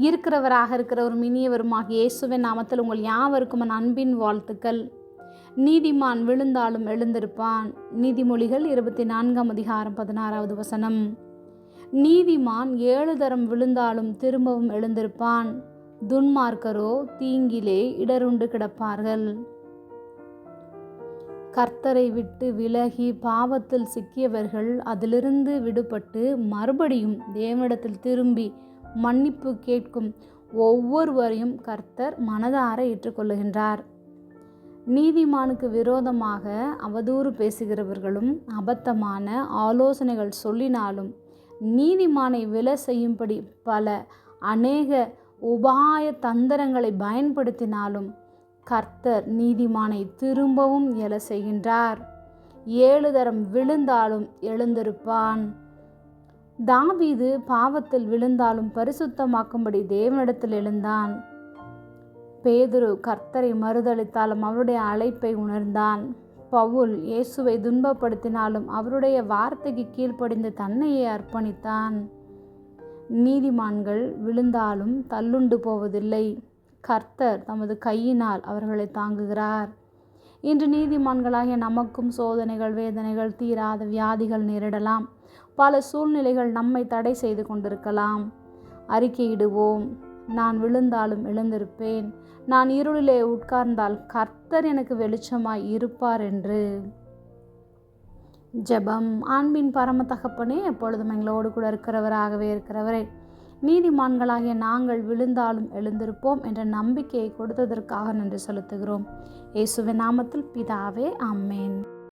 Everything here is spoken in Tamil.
இருக்கிறவராக இருக்கிற ஒரு இனியவருமாக இயேசுவின் நாமத்தில் உங்கள் யாவருக்கும் அன்பின் வாழ்த்துக்கள். நீதிமான் விழுந்தாலும் எழுந்திருப்பான். நீதிமொழிகள் இருபத்தி நான்காம் அதிகாரம் பதினாறாவது வசனம். நீதிமான் ஏழு தரம் விழுந்தாலும் திரும்பவும் எழுந்திருப்பான். துன்மார்க்கரோ தீங்கிலே இடருண்டு கிடப்பார்கள். கர்த்தரை விட்டு விலகி பாவத்தில் சிக்கியவர்கள் அதிலிருந்து விடுபட்டு மறுபடியும் தேவனிடத்தில் திரும்பி மன்னிப்பு கேட்கும் ஒவ்வொருவரையும் கர்த்தர் மனதார ஏற்றுக்கொள்ளுகின்றார். நீதிமானுக்கு விரோதமாக அவதூறு பேசுகிறவர்களும் அபத்தமான ஆலோசனைகள் சொல்லினாலும் நீதிமானை விலை செய்யும்படி பல அநேக உபாய தந்திரங்களை பயன்படுத்தினாலும் கர்த்தர் நீதிமானை திரும்பவும் எழ செய்கின்றார். ஏழு தரம் விழுந்தாலும் எழுந்திருப்பான். தாவீது பாவத்தில் விழுந்தாலும் பரிசுத்தமாக்கும்படி தேவனிடத்தில் எழுந்தான். பேதுரு கர்த்தரை மறுதளித்தாலும் அவருடைய அழைப்பை உணர்ந்தான். பவுல் இயேசுவை துன்பப்படுத்தினாலும் அவருடைய வார்த்தைக்கு கீழ்ப்படிந்து தன்னையே அர்ப்பணித்தான். நீதிமான்கள் விழுந்தாலும் தள்ளுண்டு போவதில்லை. கர்த்தர் தமது கையினால் அவர்களை தாங்குகிறார். இன்று நீதிமான்களாகிய நமக்கும் சோதனைகள் வேதனைகள் தீராத வியாதிகள் நேரிடலாம். பல சூழ்நிலைகள் நம்மை தடை செய்து கொண்டிருக்கலாம். அறிக்கையிடுவோம். நான் விழுந்தாலும் எழுந்திருப்பேன். நான் இருளிலே உட்கார்ந்தால் கர்த்தர் எனக்கு வெளிச்சமாய் இருப்பார் என்று. ஜெபம். ஆண்பின் பரம தகப்பனே எப்பொழுதும் எங்களோடு கூட இருக்கிறவராகவே இருக்கிறவரே நீதிமான்களாகிய நாங்கள் விழுந்தாலும் எழுந்திருப்போம் என்ற நம்பிக்கையை கொடுத்ததற்காக நன்றி செலுத்துகிறோம். இயேசுவின் நாமத்தில் பிதாவே அம்மேன்